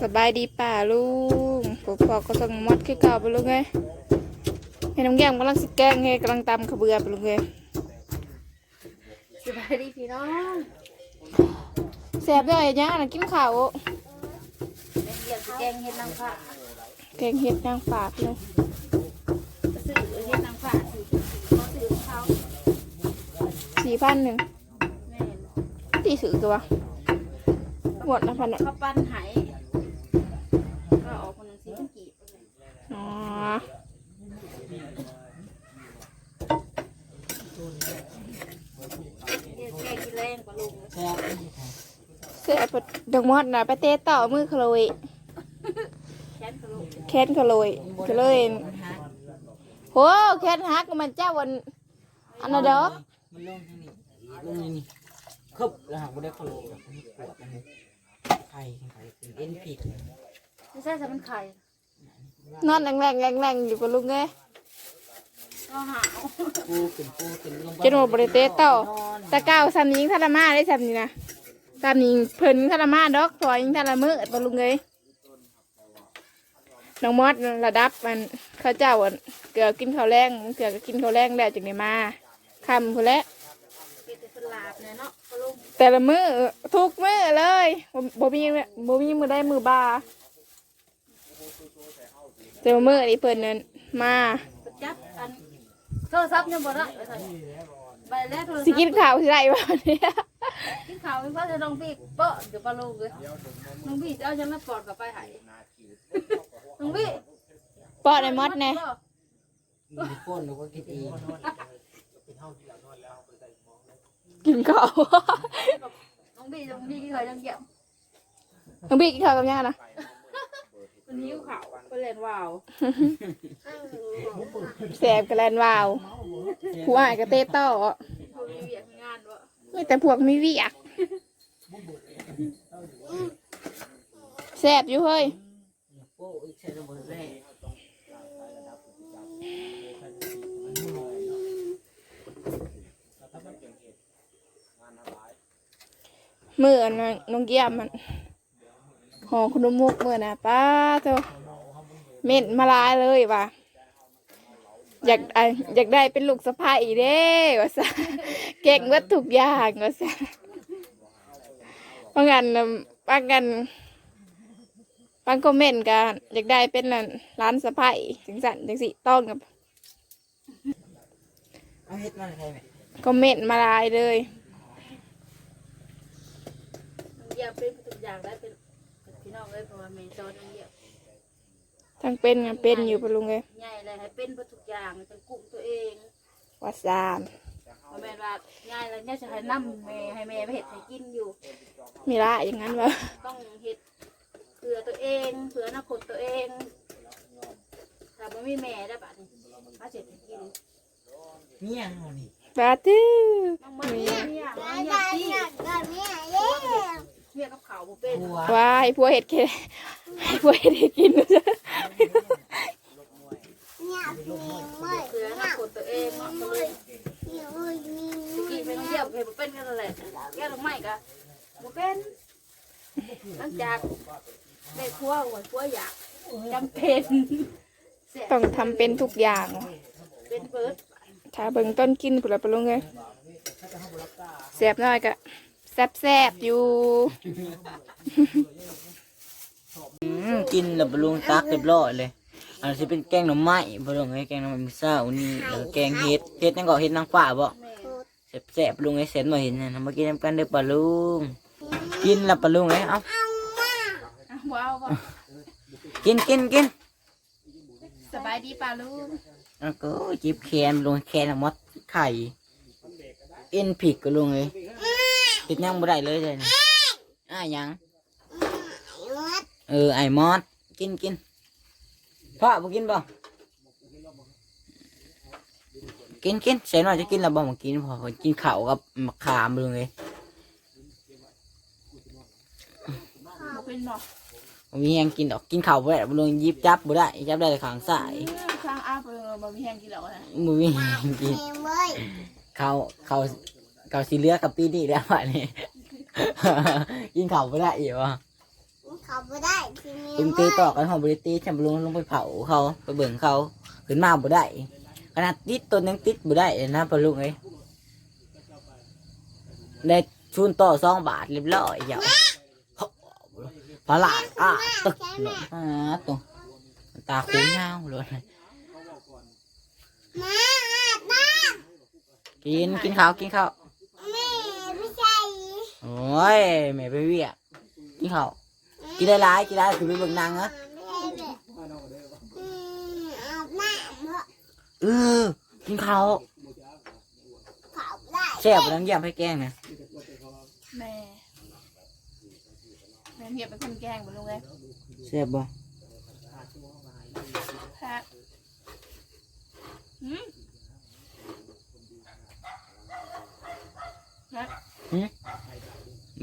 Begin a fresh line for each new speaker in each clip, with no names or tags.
สบายดีป่าลุงปกปอกก็ส่งมดคือเก่าไปลุงไงให้น้องแก้มกำลังสิแกล้งให้กำลังตำขาวเบือไปลุงไง
สบายดีพี่น้อง
แซ่บด้วยย่างนะกินข้าว
เป็นเรียนสิแกงเฮ็ดนางฟ้า
แกงเห็ดนางป่าพี่น้อง
ซื้อเฮ็ดนางฟ้าสิเขาซื้อของเขา
สี่พันหนึ่ง
แม่น
ตีสื่อตัว หมดนะพันอะ
เขาปั้นไหก็ออกคนหนึงสิมันกี่
อ๋อ
เฮ็ดแกงกินแรงกว่าลุง
เสื้อปดดอกมดนะไปเตะต่อมือขโลย
แค้นกว่าลุง
แค้นขโลยก็เลยโหแค้นฮักมันเจ้าวันอันนั้นดอก
มันลงทางนี้ลงนี่นี่คึบแล้วหางบ่ได้ขลุ่แบบนี้ปวดนะฮะ ไข่ไข่เป็นเอ็นผิด
ไม่ใช่สมันไข่
นอนแรงแรงแรงแรงอยู่กับลุงไง
ก็หาว
ปูขึ้นปูขึ้นลง
จนหมดบริเตะต่อตะเก้าสามยิงทารามาได้สามนี้นะสามยิงเพิ่นทารามาดอกถอยยิงทารามือปลุงเลยน้องมอดระดับมันเข้าเจ้าอะเกลือกินข้าวแรงเกลือก็กินข้าวแรงแล้วจึงได้มาคำพุ่นแหล้ว
เป็นแต่สลา บเนี่ยเนาะกว่าลุง
แต่ละมือทุกมือเลยบ่บ่มีบ่มีมือได้มือบาแต่ว่ามือนี่เพิ่นนั่นมา
ประจับอันโทรศัพท์ยังบ่ได้ว่าซั่นไปแล้วโทรศัพท์
สิกินข้าวสิได้บ่เนี่ย
กินข้าวไม่ว่าจะน้องพี่เปาะเดี๋ยวปลาลูกเลยน้องพี่จะเอาจังมาปอดกับไปไหายน้องพี่
ปอดในมอดแน่
มีก้นหรือว่าคิดเอง
กินข้าว
น้องพี่น้องพี่กินข้าวยังเกี่ยว
น้องพี่กินข้าวกับย่านะ
วันนี้ข้าวไปเล่นว่าว
แสบกระแลนวาวผู้อายกระเตะต่อ
เขามีเวียกมีงานวะ
มีแต่พวกมีเวิอักแสบอยู่เฮ้ย
โป้อีกใช่ระ เบิดแรก
เมื่อนะน้องเกียมมันหอขนมมุกเมื่อนะป้าเจ้าเม็ดมาลายเลยว่ะอยากอะอยากได้เป็นลูกสะพ้ายเด้ว่าซะเก่งวัดทุกอย่างว่าซะบางอันน่ะบางกันบางคอมเมนต์กันอยากได้เป็นนั่นร้านสะพ้ายจังสันจังสิต้องกับ
เอาเฮ็ดมาใครไหม
คอมเมนต์มาลายเลย
น้อง เยี่ยมเป็นทุกอย่างได้เป็นพี่น้องเลยเพราะว่าแม่สอนน้องเยี่ยม
ทั้งเป็นกับเป็นอยู่ปะลุงเลย
ใหญ่เลยให้เป็นทุกอย่างเป็นกลุ่มตัวเอง
ว่าซาน
เพราะแม่ว่าง่ายเลยเนี่ยจะให้น้ำแม่ให้แม่ไปเห็ดให้กินอยู่
มีละอย่างนั้นวะ
ต้องเห็ดเผื่อตัวเองเผื่ออนาคตตัวเองถ้าไม่มีแม่ได้ปะนี่มาเสร็จให้กิน
เนี่ยเอานี่
ปาตื้อ
น้องมันเนี่ยเนี่ยมันเนี่ยที่ เนี่ยกับเขาวบ่เป็น
หัว
ว่าให้พวกเห็ดแค่ให้พวกเห็ดให้กิน
เผื่ออนาคตตัวเองเนาะก็เลยตะกี้เป็นเยี่ยมเห็ดบ่เป็นกันนั่นแหละแก้ลงไม่กะบ่เป็นหลังจากได้ครัวหัวครัวอยากจำเป็นเสีย
ต้องทำเป็นทุกอย่างว่ะ
เป็นเบิร์ด
ถ้าเบิ่งต้นกินผุละปะลุงเลยแสบน้อยกะ แซบแซบๆอยู่
อืมกินแล้วบลุงตักเรียบร้อยเลย อันนี้เป็นแกงหน่อไม้บลุงไอ้แกงหน่อไม้มื้อเช้านี่แล้วก็แกงเฮ็ดเฮ็ดนั่นก็เฮ็ดนางฟ้าบ่
แม่
แซ่บๆลุงไอ้เสร็จมาเห็นนะมากินน้ำกันเด้อปลาลุง กินและปลาลุงไอ้เอ้า
อะว้าวบ่
กินกินกิน
สบายดีป่าลุง
แล้วก็จิบแคนลุงแคนมดไข่เอ็นผิกก็ลุงเลย ติดยังบ่ได้เลยเลยนะอะหยัง เออไอ้มอดกินกินพ่อบ่กินบ่กินกินเสียหน่อยจะกินแล้วบ่มากินพอกินข้าวกับมะขามลุงเลย
บ่เป็นบ่
บ่มีหยังกินดอกกินข้าวบ่ได้บ่ลุงหยิบจับบ่ได้จับได้แต่ข้างซ้าย
ข้างอ้าเบิ่งบ่มีแห้งกินแล้วนะ
บ่มีหยังกินข้าวข้าว ข้าวสีเหลือกับปีนี้แล้วอันนี้ กินข้าวบ่ได้อีกวะ
เขาไม่ได้ทีนี้
ลุงตีต่อกันหอมบริตีฉันลุงลงไปเผาเขาไปเบิ่งเขาขึ้นมาบ่ได้ขนาดติดต้นยังติดบ่ได้เลยนะพอลุงเอ้ยได้ชุนต่อสองบาทเรียบร้อยอย่าปลาหลาดอะตึกเลยอ่าตรงตาคูเงาเลย
มาอาบน้
กินกินข้าวกินข้าวำ
แม่ไม่ใช่
โอ้ยแม่ไปเวียกกินข้าวกินได้หลายกินได้คือไปเบิ่งหนางเหรอ
ไม่ใช่แบบอืมอาบน้ำเพราะ
เออกินข้าว
เขาได้
แซ่บบ่น้ำยำให้แกงนะ
แม่แม่เหียบเป็นคนแกล้งบ่ลุงเลย
แซ่บบ่
แพ้หืม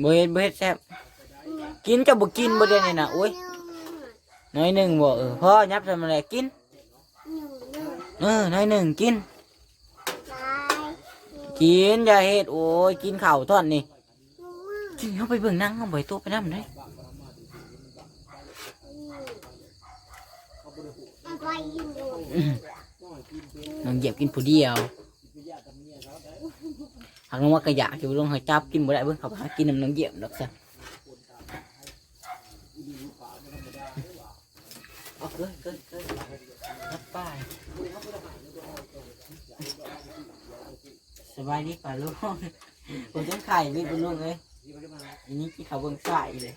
บ่เฮ็ดบ่เฮ็ดแซ่บกินจะบ่กินบ่ได้นี่น่ะโอ้ยน้อยหนึ่งบ่เออพ่อยับทำอะไรกิน
หนึ่งหนึ่ง
เออน้อยหนึ่งกิน
ตาย
กินอย่าเฮ็ดโอ้ยกินข้าวท่อนนี่
หนูว่า
กินเข้าไปเบิ่งหนังเอาบ่ให้ตัวไปนำได้
เอาไปอยู่
อื้อน้องเหยียบกินผู้เดียว หากน้องว่ากระยากอยู่ลงให้จับกินบ่ได้เบิ่งเขาหากินน้ำน้องเยี่ยบดอกซะเอาเกินเกินเกินรับป้ายสบายดีป่ะลูกผมต้องไข่วิบลุงเลยอันนี้ที่เขาเบิ่งสายเลย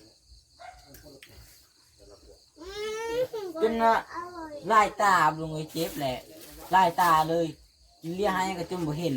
จนว่า
อร่
ตาลุงเลยเจ็บแหละไลายตาเลยเลี้ยให้ก็จนบ่เห็น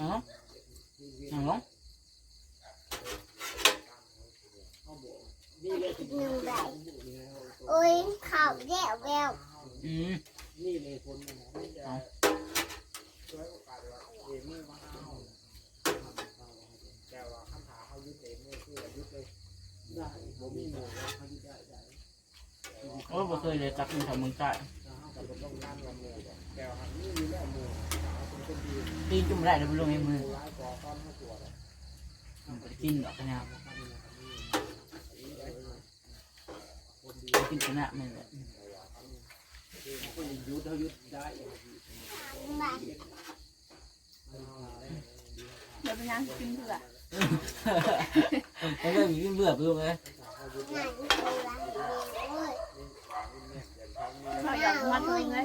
อ๋อหนึ่
งใบโอ้ยเขาแย่แวว
อืมเอาโอ้ยบ่เคยเลยจักกินข้าวเมึงใต้ ตีนจุ่มได้แล้วบ่ลงในมือมันบ่ได้กินดอกกันนะครับกินชนะมันแหละ
ใบ
เดี๋ยวไปนั่งกินเถอะ
มันเริ่มกินเบื่อไปลงเลย
งานตัวละเดียวเว้ย
เราอยากมัดลงเลย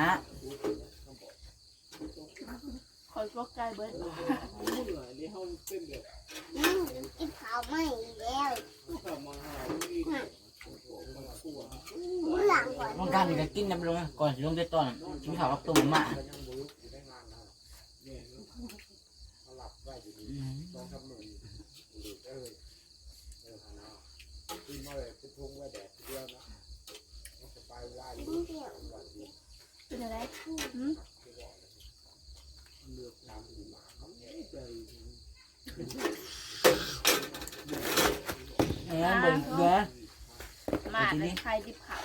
นะ
คอยตกใจเบิด
อืมกินข้าวไม่แล้วหลังก่อน
ต้องการนี่ก็กินน้ำลงนะก่อนสิลงได้ตอนกินข้าวกับต้มมาอืม
เป็นอะไรหืม
เอ้ยเบิ่งเด้อ
มาในใครดิบขาว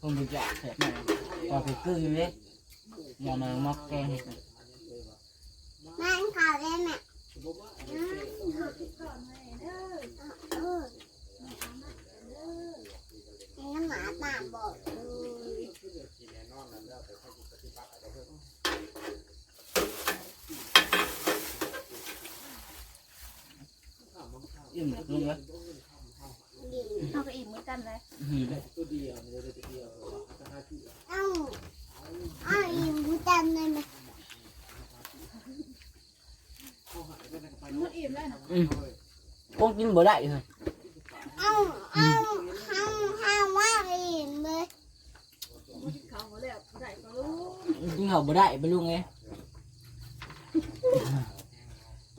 ผมบ่อยากแซ่บมากพอไปกึ่งเลยอย่ามามักแกงเห็ดนะ
นั่งข้าวได้ไหมอืมเออไอ้น้ำหมาตาบอกเลย
อิ่ม ลุงแล้ว
เอาก็อิ่มเหมือนกันเลย
อืม
เลยเอาเอ้าอิ่มจำได้ไหม
มันอิ่มแล้วนะ
อืมคงกินบ่ได้เลย
เอ้าเอ้าเอาเอาว่าอิ่มเลย
เขาหมดแล้วได้ก็รู้
กินข้าวบ่ได้ไปลุงเอ้ย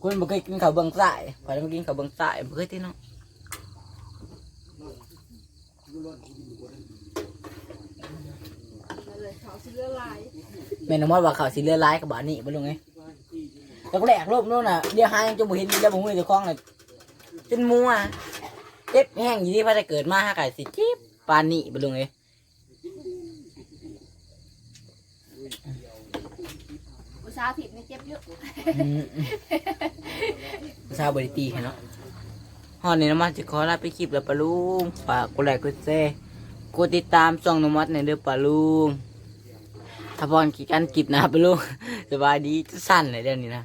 คนบ่เคยกินข้าวเบิ่งซ้ายพอได้มากินข้าวเบิ่งซ้ายบ่เคยที่เนาะ
เลยเขาสิเลือลาย
แม่นมอดว่าข้าวสิเลือดร้ายกับบ้านนี้บ่ลุงเอ้ยแล้วก็แรกรอบนู้นน่ะเดี๋ยวหายังจะบ่เห็นแล้วบ่ฮู้เจ้าของน่ะจนมัวเจ็บแห้งอยู่ที่พระจะเกิดมาหาไก่สิจิ๊บปานนี้บ่ลุงเอ้ย
อุตสาห์ผิดไม่เจ็บเยอะ
ชาบริตีให้เนาะฮอนนี่น้ำมัดจะขอลาไปคลิปแล้วปะลุงฝากกดไลค์กดแชร์กดติดตามช่องน้ำมัดในเด้อปะลุงถ้าพอนกี่กันกิบนะปะลุงสบายดีจะสั่นเลยเดี๋ยวนี้นะ